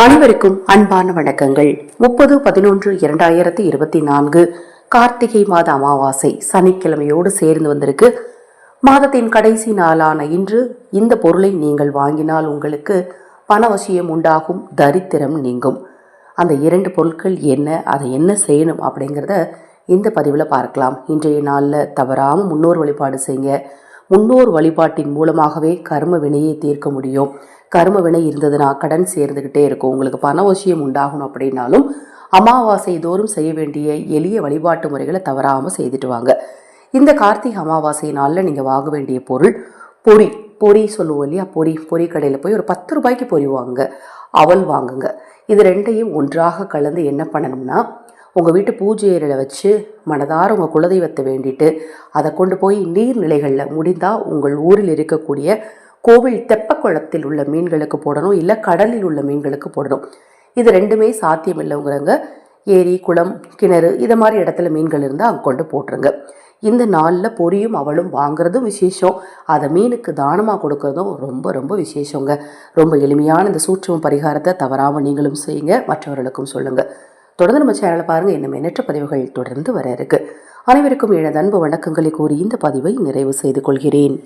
அனைவருக்கும் அன்பான வணக்கங்கள். முப்பது பதினொன்று இரண்டாயிரத்தி இருபத்தி நான்கு கார்த்திகை மாத அமாவாசை சனிக்கிழமையோடு சேர்ந்து வந்திருக்கு. மாதத்தின் கடைசி நாளான இன்று இந்த பொருளை நீங்கள் வாங்கினால் உங்களுக்கு பணவசியம் உண்டாகும் தரித்திரம் நீங்கும். அந்த இரண்டு பொருட்கள் என்ன அதை என்ன செய்யணும் அப்படிங்கிறத இந்த பதிவில் பார்க்கலாம். இன்றைய நாளில் தவறாமல் முன்னோர் வழிபாடு செய்யுங்க. முன்னோர் வழிபாட்டின் மூலமாகவே கர்ம வினையை தீர்க்க முடியும். கர்ம வினை இருந்ததுன்னா கடன் சேர்ந்துக்கிட்டே இருக்கும். உங்களுக்கு பணவசியம் உண்டாகணும் அப்படின்னாலும் அமாவாசை தோறும் செய்ய வேண்டிய எளிய வழிபாட்டு முறைகளை தவறாமல் செய்துட்டு வாங்க. இந்த கார்த்திகை அமாவாசை நாளில் நீங்கள் வாங்க வேண்டிய பொருள் பொரி பொரி சொல்லுவோம் இல்லையா? பொரி பொரி கடையில் போய் ஒரு பத்து ரூபாய்க்கு பொறி வாங்குங்க. அவல் வாங்குங்க. இது ரெண்டையும் ஒன்றாக கலந்து என்ன பண்ணணும்னா உங்கள் வீட்டு பூஜை அறையில் வச்சு மனதார உங்கள் குலதெய்வத்தை வேண்டிட்டு அதை கொண்டு போய் நீர்நிலைகளில் முடிந்தால் உங்கள் ஊரில் இருக்கக்கூடிய கோவில் தெப்பக்குளத்தில் உள்ள மீன்களுக்கு போடணும் இல்லை கடலில் உள்ள மீன்களுக்கு போடணும். இது ரெண்டுமே சாத்தியம் இல்லைங்கிறவங்க ஏரி குளம் கிணறு இதை மாதிரி இடத்துல மீன்கள் இருந்தால் அங்கே கொண்டு போட்டுருங்க. இந்த நாளில் பொரியும் அவளும் வாங்குறதும் விசேஷம். அதை மீனுக்கு தானமாக கொடுக்கறதும் ரொம்ப ரொம்ப விசேஷங்க. ரொம்ப எளிமையான இந்த சூட்சம பரிகாரத்தை தவறாமல் நீங்களும் செய்யுங்க மற்றவர்களுக்கும் சொல்லுங்கள் தொடர்ந்து நம்ம சேனலை பாருங்கள் இன்னும் எண்ணற்ற பதிவுகள் தொடர்ந்து வர இருக்கு. அனைவருக்கும் எனது அன்பு வணக்கங்களை கூறி இந்த பதிவை நிறைவு செய்து கொள்கிறேன்.